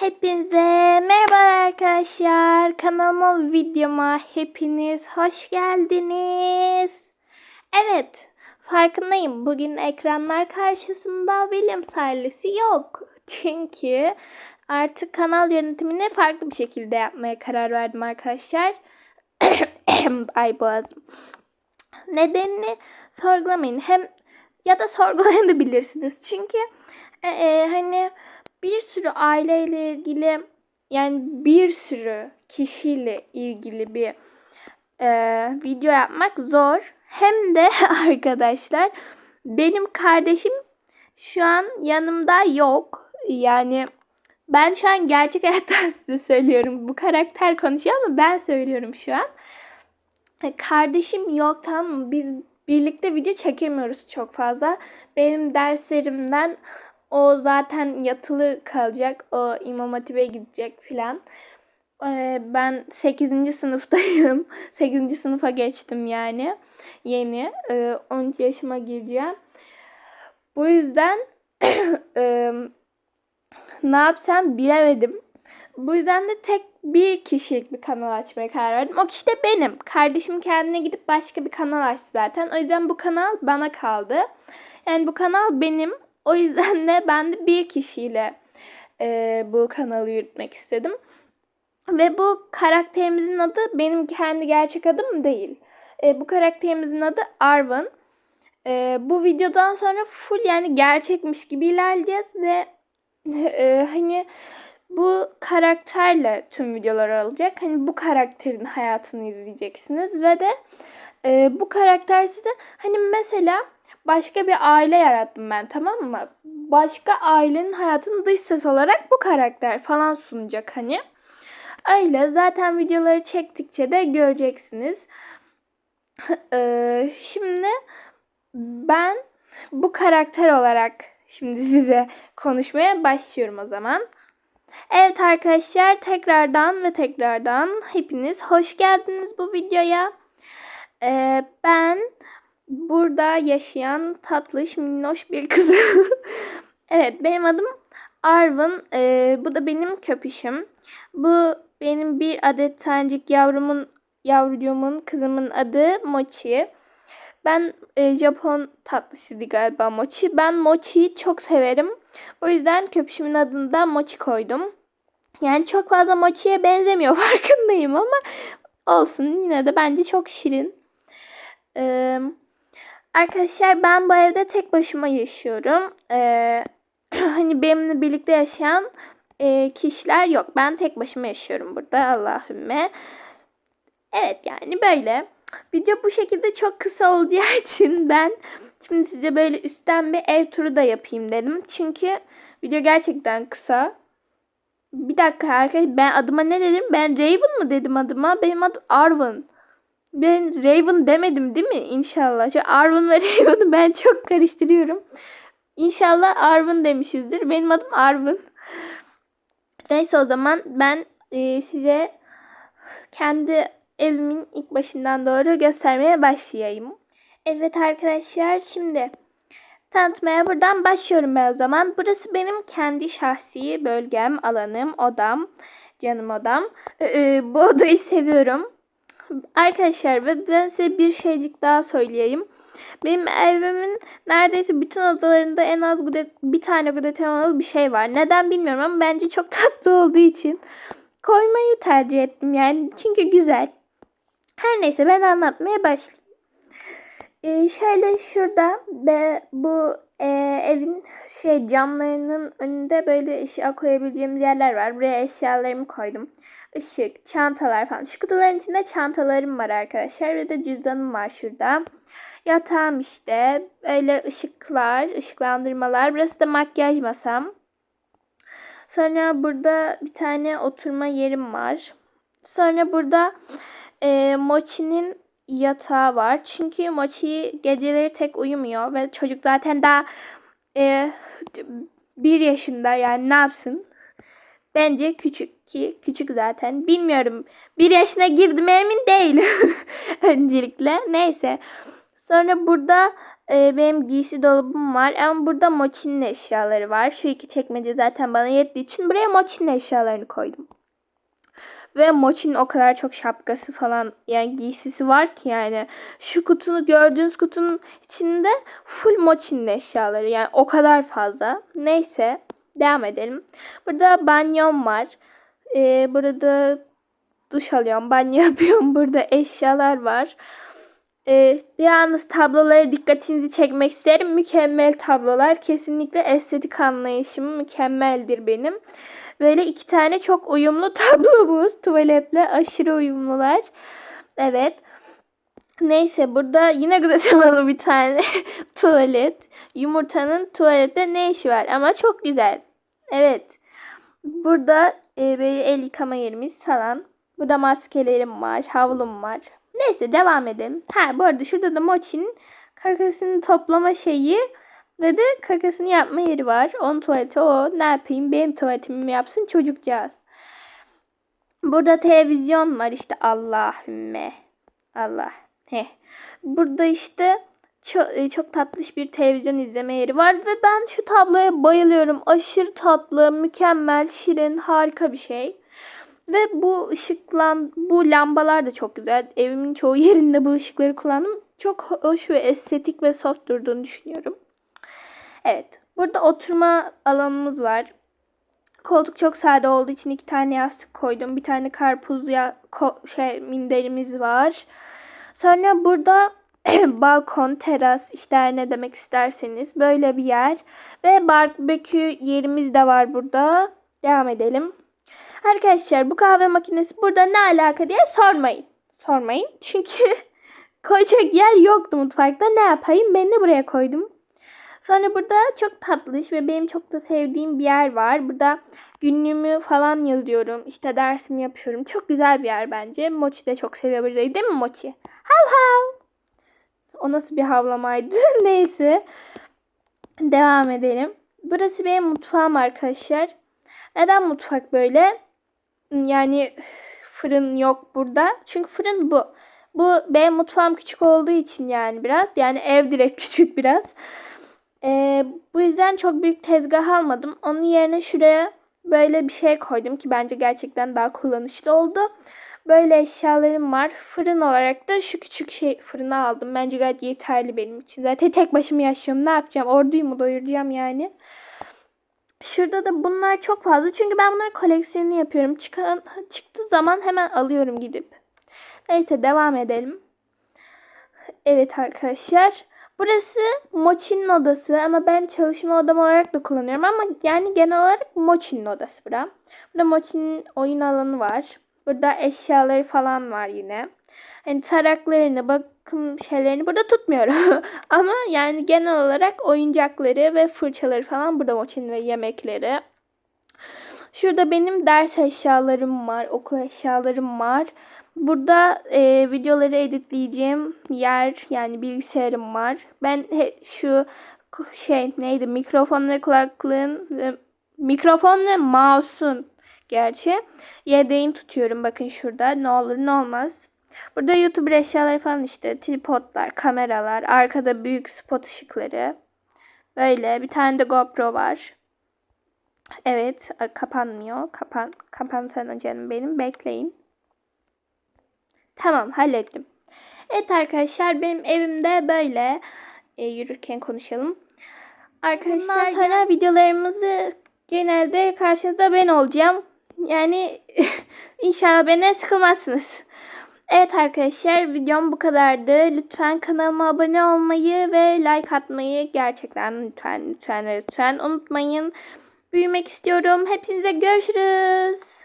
Hepinize merhaba arkadaşlar. Kanalıma videoma hepiniz hoş geldiniz. Evet farkındayım. Bugün ekranlar karşısında Williams ailesi yok. Çünkü artık kanal yönetimini farklı bir şekilde yapmaya karar verdim arkadaşlar. Ay boğazım. Nedenini sorgulamayın. Hem ya da sorgulayabilirsiniz. Çünkü e, e, hani bir sürü aileyle ilgili yani bir sürü kişiyle ilgili bir e, video yapmak zor. Hem de arkadaşlar benim kardeşim şu an yanımda yok. Yani ben şu an gerçek hayattan size söylüyorum. Bu karakter konuşuyor ama ben söylüyorum şu an. E, Kardeşim yok tamam mı? Biz birlikte video çekemiyoruz çok fazla. Benim derslerimden o zaten yatılı kalacak. O İmam Hatip'e gidecek filan. Ee, ben 8. sınıftayım. 8. sınıfa geçtim yani. Yeni. Ee, 13 yaşıma gireceğim. Bu yüzden ne yapsam bilemedim. Bu yüzden de tek bir kişilik bir kanal açmaya karar verdim. O kişi de benim. Kardeşim kendine gidip başka bir kanal açtı zaten. O yüzden bu kanal bana kaldı. Yani bu kanal benim. O yüzden de ben de bir kişiyle e, bu kanalı yürütmek istedim. Ve bu karakterimizin adı benim kendi gerçek adım değil. E, bu karakterimizin adı Arvin. E, bu videodan sonra full yani gerçekmiş gibi ilerleyeceğiz ve e, hani bu karakterle tüm videolar olacak. Hani bu karakterin hayatını izleyeceksiniz ve de e, bu karakter size hani mesela başka bir aile yarattım ben tamam mı? Başka ailenin hayatını dış ses olarak bu karakter falan sunacak hani. Öyle zaten videoları çektikçe de göreceksiniz. Ee, şimdi ben bu karakter olarak şimdi size konuşmaya başlıyorum o zaman. Evet arkadaşlar tekrardan ve tekrardan hepiniz hoş geldiniz bu videoya. Ee, ben burada yaşayan tatlış minnoş bir kızım. evet benim adım Arvin. Ee, bu da benim köpüşüm. Bu benim bir adet tanecik yavrumun yavrucuğumun kızımın adı Mochi. Ben e, Japon tatlısıydı galiba Mochi. Ben Mochi'yi çok severim. O yüzden köpüşümün adını da Mochi koydum. Yani çok fazla Mochi'ye benzemiyor farkındayım ama olsun yine de bence çok şirin. Ee, arkadaşlar ben bu evde tek başıma yaşıyorum. Ee, hani benimle birlikte yaşayan e, kişiler yok. Ben tek başıma yaşıyorum burada Allahümme. Evet yani böyle. Video bu şekilde çok kısa olacağı için ben şimdi size böyle üstten bir ev turu da yapayım dedim. Çünkü video gerçekten kısa. Bir dakika arkadaşlar ben adıma ne dedim? Ben Raven mı dedim adıma? Benim adım Arvin. Ben Raven demedim değil mi? İnşallah. Şu Arvin ve Raven'ı ben çok karıştırıyorum. İnşallah Arvin demişizdir. Benim adım Arvin. Neyse o zaman ben e, size kendi evimin ilk başından doğru göstermeye başlayayım. Evet arkadaşlar şimdi tanıtmaya buradan başlıyorum ben o zaman. Burası benim kendi şahsi bölgem, alanım, odam, canım odam. Ee, bu odayı seviyorum. Arkadaşlar ve ben size bir şeycik daha söyleyeyim. Benim evimin neredeyse bütün odalarında en az gudet, bir tane glutenol bir şey var. Neden bilmiyorum ama bence çok tatlı olduğu için koymayı tercih ettim yani. Çünkü güzel. Her neyse ben anlatmaya başlayayım. Ee, şöyle şurada ve bu e, evin şey camlarının önünde böyle eşya koyabileceğimiz yerler var. Buraya eşyalarımı koydum. Işık, çantalar falan. Şu kutuların içinde çantalarım var arkadaşlar. Ve de cüzdanım var şurada. Yatağım işte. Böyle ışıklar, ışıklandırmalar. Burası da makyaj masam. Sonra burada bir tane oturma yerim var. Sonra burada e, Mochi'nin yatağı var. Çünkü Mochi geceleri tek uyumuyor ve çocuk zaten daha e, bir yaşında yani ne yapsın? Bence küçük ki küçük zaten. Bilmiyorum. Bir yaşına girdim emin değilim. Öncelikle. Neyse. Sonra burada e, benim giysi dolabım var. Ama burada Mochi'nin eşyaları var. Şu iki çekmece zaten bana yettiği için buraya Mochi'nin eşyalarını koydum. Ve Mochi'nin o kadar çok şapkası falan yani giysisi var ki yani. Şu kutunu gördüğünüz kutunun içinde full Mochi'nin eşyaları. Yani o kadar fazla. Neyse devam edelim. Burada banyom var. Ee, burada duş alıyorum, banyo yapıyorum. Burada eşyalar var. Ee, yalnız tablolara dikkatinizi çekmek isterim. Mükemmel tablolar. Kesinlikle estetik anlayışım mükemmeldir benim. Böyle iki tane çok uyumlu tablomuz. Tuvaletle aşırı uyumlular. Evet. Neyse burada yine güzel temalı bir tane tuvalet. Yumurtanın tuvalette ne işi var ama çok güzel. Evet. Burada e, böyle el yıkama yerimiz salon. Burada maskelerim var, havlum var. Neyse devam edelim. Ha bu arada şurada da Mochi'nin kakasını toplama şeyi ve de kakasını yapma yeri var. Onun tuvaleti o. Ne yapayım? Benim tuvaletimi mi yapsın çocukcağız. Burada televizyon var işte Allahümme. Allah. Heh. Burada işte çok, çok tatlış bir televizyon izleme yeri var ve ben şu tabloya bayılıyorum. Aşırı tatlı, mükemmel, şirin, harika bir şey. Ve bu ışıklan bu lambalar da çok güzel. Evimin çoğu yerinde bu ışıkları kullandım. Çok hoş ve estetik ve soft durduğunu düşünüyorum. Evet. Burada oturma alanımız var. Koltuk çok sade olduğu için iki tane yastık koydum. Bir tane karpuzlu ya, ko, şey minderimiz var. Sonra burada balkon, teras, işte ne demek isterseniz böyle bir yer. Ve barbekü yerimiz de var burada. Devam edelim. Arkadaşlar bu kahve makinesi burada ne alaka diye sormayın. Sormayın. Çünkü koyacak yer yoktu mutfakta. Ne yapayım? Ben de buraya koydum. Sonra burada çok tatlış ve benim çok da sevdiğim bir yer var. Burada günlüğümü falan yazıyorum. İşte dersimi yapıyorum. Çok güzel bir yer bence. Mochi de çok seviyor burayı değil mi Mochi? Hav hav. O nasıl bir havlamaydı? Neyse. Devam edelim. Burası benim mutfağım arkadaşlar. Neden mutfak böyle? Yani fırın yok burada. Çünkü fırın bu. Bu benim mutfağım küçük olduğu için yani biraz. Yani ev direkt küçük biraz. Ee, bu yüzden çok büyük tezgah almadım. Onun yerine şuraya böyle bir şey koydum ki bence gerçekten daha kullanışlı oldu. Böyle eşyalarım var. Fırın olarak da şu küçük şey fırını aldım. Bence gayet yeterli benim için. Zaten tek başıma yaşıyorum. Ne yapacağım? Orduyu mu doyuracağım yani? Şurada da bunlar çok fazla. Çünkü ben bunların koleksiyonunu yapıyorum. Çıkan, çıktığı zaman hemen alıyorum gidip. Neyse devam edelim. Evet arkadaşlar. Burası Mochi'nin odası ama ben çalışma odam olarak da kullanıyorum ama yani genel olarak Mochi'nin odası bura. Burada Mochi'nin oyun alanı var. Burada eşyaları falan var yine. Hani taraklarını, bakım şeylerini burada tutmuyorum. ama yani genel olarak oyuncakları ve fırçaları falan burada Mochi'nin ve yemekleri. Şurada benim ders eşyalarım var, okul eşyalarım var. Burada e, videoları editleyeceğim yer yani bilgisayarım var. Ben he, şu şey neydi mikrofon ve kulaklığın ve mikrofon ve mouse'un gerçi yedeğini tutuyorum bakın şurada ne olur ne olmaz. Burada YouTube eşyaları falan işte tripodlar, kameralar, arkada büyük spot ışıkları. Böyle bir tane de GoPro var. Evet kapanmıyor. Kapan kapansana canım benim bekleyin. Tamam hallettim. Evet arkadaşlar benim evimde böyle e, yürürken konuşalım. Arkadaşlar Bundan sonra videolarımızı genelde karşınızda ben olacağım. Yani inşallah benden sıkılmazsınız. Evet arkadaşlar videom bu kadardı. Lütfen kanalıma abone olmayı ve like atmayı gerçekten lütfen lütfen lütfen unutmayın. Büyümek istiyorum. Hepinize görüşürüz.